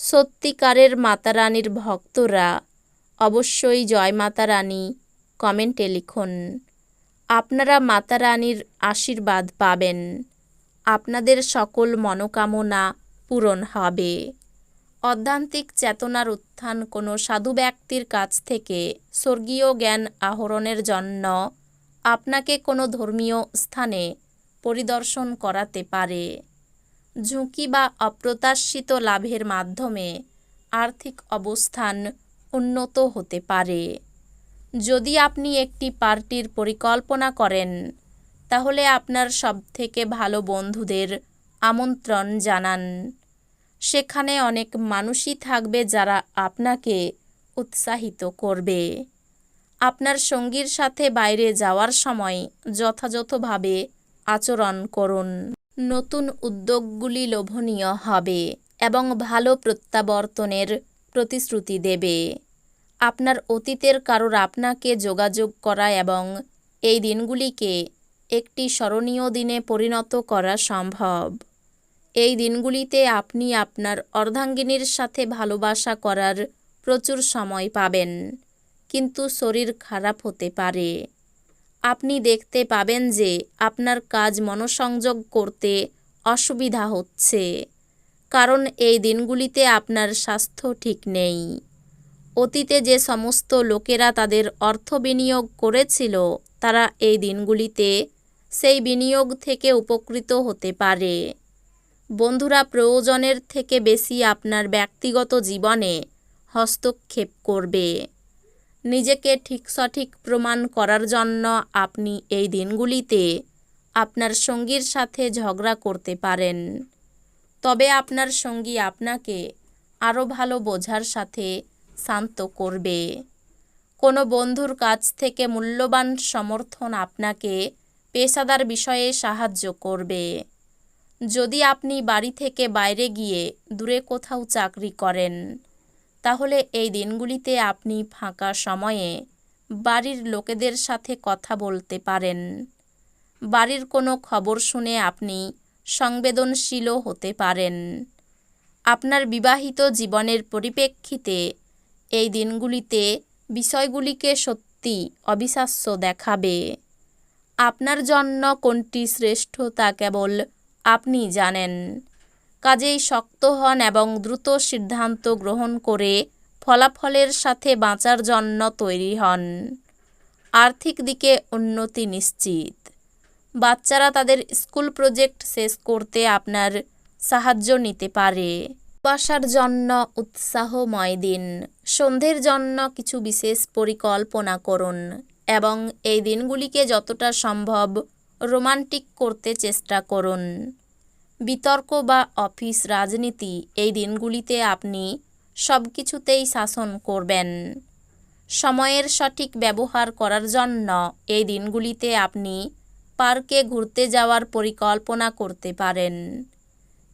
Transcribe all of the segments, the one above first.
সত্যিকারের মাতারানীর ভক্তরা অবশ্যই জয় মাতা রানী কমেন্টে লিখুন। আপনারা মাতা রানীর আশীর্বাদ পাবেন। আপনাদের সকল মনোকামনা পূরণ হবে। অধ্যান্তিক চেতনার উত্থান কোনো সাধু ব্যক্তির কাছ থেকে স্বর্গীয় জ্ঞান আহরণের জন্য আপনাকে কোনো ধর্মীয় স্থানে পরিদর্শন করাতে পারে। ঝুঁকি বা অপ্রত্যাশিত লাভের মাধ্যমে আর্থিক অবস্থান উন্নত হতে পারে। যদি আপনি একটি পার্টির পরিকল্পনা করেন, তাহলে আপনার সবথেকে ভালো বন্ধুদের আমন্ত্রণ জানান। সেখানে অনেক মানুষই থাকবে যারা আপনাকে উৎসাহিত করবে। আপনার সঙ্গীর সাথে বাইরে যাওয়ার সময় যথাযথভাবে আচরণ করুন। নতুন উদ্যোগগুলি লোভনীয় হবে এবং ভালো প্রত্যাবর্তনের প্রতিশ্রুতি দেবে। আপনার অতীতের কারোর আপনাকে যোগাযোগ করা এবং এই দিনগুলিকে একটি স্মরণীয় দিনে পরিণত করা সম্ভব। এই দিনগুলিতে আপনি আপনার অর্ধাঙ্গিনীর সাথে ভালোবাসা করার প্রচুর সময় পাবেন, কিন্তু শরীর খারাপ হতে পারে। আপনি দেখতে পাবেন যে আপনার কাজ মনোসংযোগ করতে অসুবিধা হচ্ছে, কারণ এই দিনগুলিতে আপনার স্বাস্থ্য ঠিক নেই। অতীতে যে সমস্ত লোকেরা তাদের অর্থ বিনিয়োগ করেছিল, তারা এই দিনগুলিতে সেই বিনিয়োগ থেকে উপকৃত হতে পারে। বন্ধুরা, প্রয়োজনের থেকে বেশি আপনার ব্যক্তিগত জীবনে হস্তক্ষেপ করবে। নিজেকে ঠিক সঠিক প্রমাণ করার জন্য আপনি এই দিনগুলিতে আপনার সঙ্গীর সাথে ঝগড়া করতে পারেন। তবে আপনার সঙ্গী আপনাকে আরও ভালো বোঝার সাথে শান্ত করবে। কোনো বন্ধুর কাছ থেকে মূল্যবান সমর্থন আপনাকে পেশাদার বিষয়ে সাহায্য করবে। যদি আপনি বাড়ি থেকে বাইরে গিয়ে দূরে কোথাও চাকরি করেন তাহলে এই দিনগুলিতে আপনি ফাঁকা সময়ে বাড়ির লোকেদের সাথে কথা বলতে পারেন। বাড়ির কোনো খবর শুনে আপনি সংবেদনশীলও হতে পারেন। আপনার বিবাহিত জীবনের পরিপ্রেক্ষিতে এই দিনগুলিতে বিষয়গুলিকে সত্যি অবিশ্বাস্য দেখাবে। আপনার জন্য কোনটি শ্রেষ্ঠ তা কেবল আপনি জানেন। কাজেই শক্ত হন এবং দ্রুত সিদ্ধান্ত গ্রহণ করে ফলাফলের সাথে বাঁচার জন্য তৈরি হন। আর্থিক দিকে উন্নতি নিশ্চিত। বাচ্চারা তাদের স্কুল প্রজেক্ট শেষ করতে আপনার সাহায্য নিতে পারে। বাসার জন্য উৎসাহময় দিন। সন্ধ্যের জন্য কিছু বিশেষ পরিকল্পনা করুন এবং এই দিনগুলিকে যতটা সম্ভব রোমান্টিক করতে চেষ্টা করুন। বিতর্ক বা অফিস রাজনীতি এই দিনগুলিতে আপনি সব কিছুতেই শাসন করবেন। সময়ের সঠিক ব্যবহার করার জন্য এই দিনগুলিতে আপনি পার্কে ঘুরতে যাওয়ার পরিকল্পনা করতে পারেন।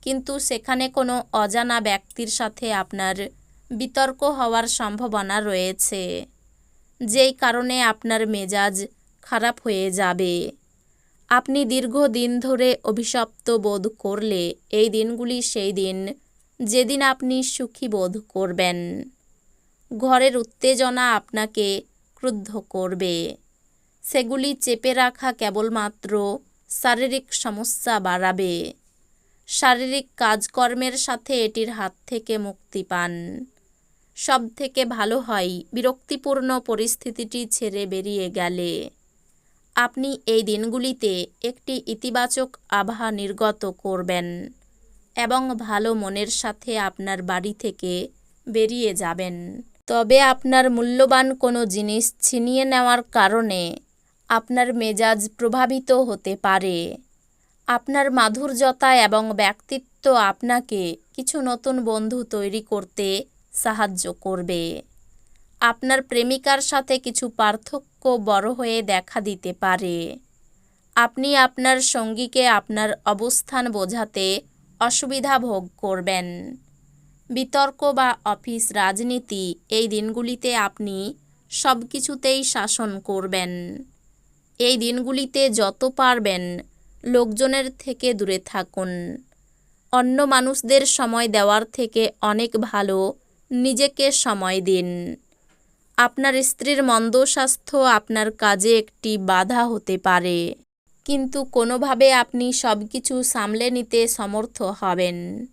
কিন্তু সেখানে কোনো অজানা ব্যক্তির সাথে আপনার বিতর্ক হওয়ার সম্ভাবনা রয়েছে। যেই কারণে আপনার মেজাজ খারাপ হয়ে যাবে। আপনি দীর্ঘদিন ধরে অভিশপ্ত বোধ করলে এই দিনগুলি সেই দিন যেদিন আপনি সুখী বোধ করবেন। ঘরের উত্তেজনা আপনাকে ক্রুদ্ধ করবে। সেগুলি চেপে রাখা কেবলমাত্র শারীরিক সমস্যা বাড়াবে। শারীরিক কাজকর্মের সাথে এটির হাত থেকে মুক্তি পান। সব থেকে ভালো হয় বিরক্তিপূর্ণ পরিস্থিতিটি ছেড়ে বেরিয়ে গেলে। আপনি এই দিনগুলিতে একটি ইতিবাচক আভা নির্গত করবেন এবং ভালো মনের সাথে আপনার বাড়ি থেকে বেরিয়ে যাবেন। তবে আপনার মূল্যবান কোনো জিনিস ছিনিয়ে নেওয়ার কারণে আপনার মেজাজ প্রভাবিত হতে পারে। আপনার মাধুর্যতা এবং ব্যক্তিত্ব আপনাকে কিছু নতুন বন্ধু তৈরি করতে সাহায্য করবে। আপনার প্রেমিকার সাথে কিছু পার্থক্য বড় হয়ে দেখা দিতে পারে। আপনি আপনার সঙ্গীকে আপনার অবস্থান বোঝাতে অসুবিধা ভোগ করবেন। বিতর্ক বা অফিস রাজনীতি এই দিনগুলিতে আপনি সব কিছুতেই শাসন করবেন। এই দিনগুলিতে যত পারবেন লোকজনের থেকে দূরে থাকুন। অন্য মানুষদের সময় দেওয়ার থেকে অনেক ভালো নিজেকে সময় দিন। আপনার স্ত্রীর মন্দ স্বাস্থ্য আপনার কাজে একটি বাধা হতে পারে। কিন্তু কোনোভাবে আপনি সব কিছু সামলে নিতে সমর্থ হবেন।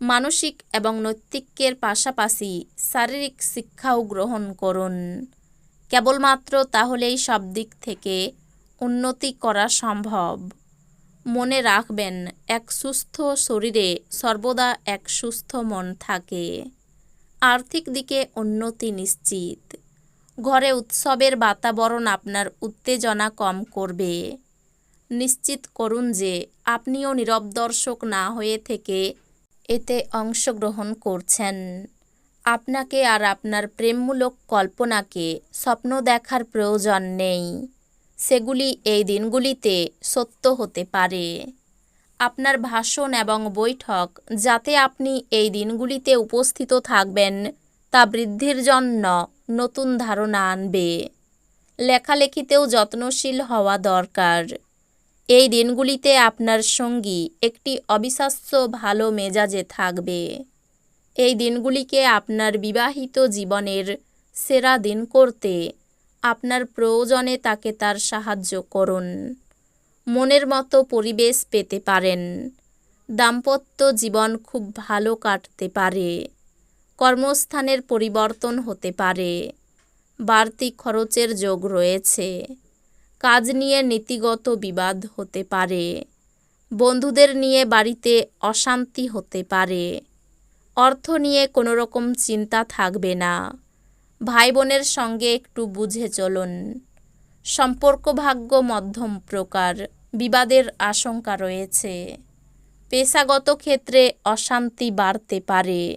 মানসিক এবং নৈতিকের পাশাপাশি শারীরিক শিক্ষাও গ্রহণ করুন। কেবলমাত্র তাহলেই সব দিক থেকে উন্নতি করা সম্ভব। মনে রাখবেন, এক সুস্থ শরীরে সর্বদা এক সুস্থ মন থাকে। আর্থিক দিকে উন্নতি নিশ্চিত। ঘরে উৎসবের বাতাবরণ আপনার উত্তেজনা কম করবে। নিশ্চিত করুন যে আপনিও নীরব দর্শক না হয়ে থেকে এতে অংশগ্রহণ করছেন। আপনাকে আর আপনার প্রেমমূলক কল্পনাকে স্বপ্ন দেখার প্রয়োজন নেই। সেগুলি এই দিনগুলিতে সত্য হতে পারে। আপনার ভাষণ এবং বৈঠক যাতে আপনি এই দিনগুলিতে উপস্থিত থাকবেন তা বৃদ্ধির জন্য নতুন ধারণা আনবে। লেখালেখিতেও যত্নশীল হওয়া দরকার। এই দিনগুলিতে আপনার সঙ্গী একটি অবিশ্বাস্য ভালো মেজাজে থাকবে। এই দিনগুলিকে আপনার বিবাহিত জীবনের সেরা দিন করতে আপনার প্রয়োজনে তাকে তার সাহায্য করুন। মনের মতো পরিবেশ পেতে পারেন। দাম্পত্য জীবন খুব ভালো কাটতে পারে। কর্মস্থানের পরিবর্তন হতে পারে। বাড়তি খরচের যোগ রয়েছে। কাজ নিয়ে নীতিগত বিবাদ হতে পারে। বন্ধুদের নিয়ে বাড়িতে অশান্তি হতে পারে। অর্থ নিয়ে কোনো রকম চিন্তা থাকবে না। ভাই বোনের সঙ্গে একটু বুঝে চলুন। সম্পর্ক ভাগ্য মধ্যম প্রকার, বিবাদের আশঙ্কা রয়েছে। পেশাগত ক্ষেত্রে অশান্তি বাড়তে পারে।